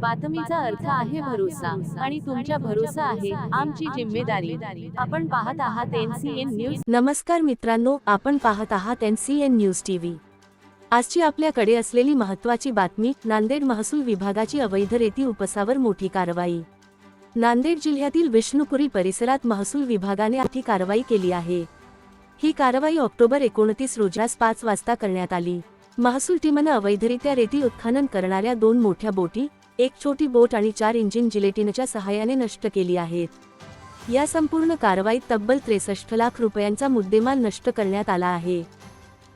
बातमीचा अर्थ आहे भरोसा आणि तुमच्या भरोसा आहे आमची जिम्मेदारी. आपण पाहत आहात एनसीएन न्यूज नमस्कार मित्रांनो आपण पाहत आहात N C N news TV आजची आपल्याकडे असलेली महत्त्वाची बातमी नांदेड महसूल विभागाची अवैध रेती उपसावर मोठी कारवाई. नांदेड जिल्ह्यातील विष्णुपुरी परिसरात महसूल विभागाने आठी कारवाई केली आहे. ही कारवाई ऑक्टोबर एकोणतीस रोजीस पाच वाजता करण्यात आली. महसूल टीमनं अवैधरित्या रेती उत्खनन करणाऱ्या दोन मोठ्या बोटी एक छोटी बोट आणि चार इंजिन जिलेटिनच्या सहाय्याने नष्ट केली आहेत. या संपूर्ण कारवाईत तब्बल त्रेसष्ट लाख रुपयांचा मुद्देमाल नष्ट करण्यात आला आहे.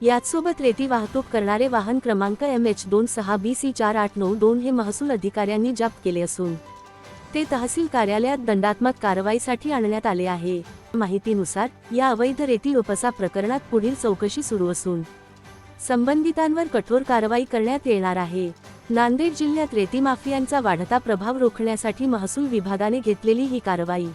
याचसोबत रेती वाहतूक करणारे वाहन क्रमांक एम एच दोन सहा बी सी चार आठ नऊ दोन हे महसूल अधिकाऱ्यांनी जप्त केले असून ते तहसील कार्यालयात दंडात्मक कारवाईसाठी आणण्यात आले आहे. माहितीनुसार या अवैध रेती उपसा प्रकरणात पुढील चौकशी सुरू असून संबंधितांवर कठोर कारवाई करण्यात येणार आहे. नांदेड जिल्ह्यात रेती माफियांचा वाढता प्रभाव रोखण्यासाठी महसूल विभागाने घेतलेली ही कारवाई.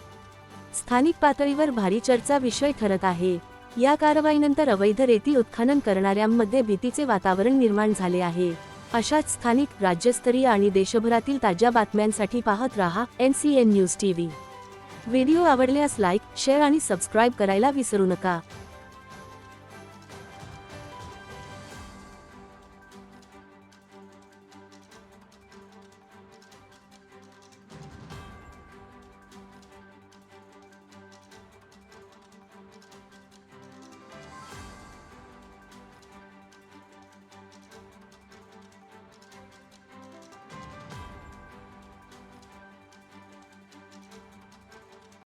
स्थानिक पातळीवर भारी चर्चा विषय ठरत आहे. या कारवाईनंतर अवैध रेती उत्खनन करणाऱ्यांमध्ये भीतीचे वातावरण निर्माण झाले आहे. अशाच स्थानिक राज्यस्तरीय आणि देशभरातील ताज्या बातम्यांसाठी पाहत रहा N C N news TV. Video आवडल्यास लाईक शेअर आणि सबस्क्राईब करायला विसरू नका.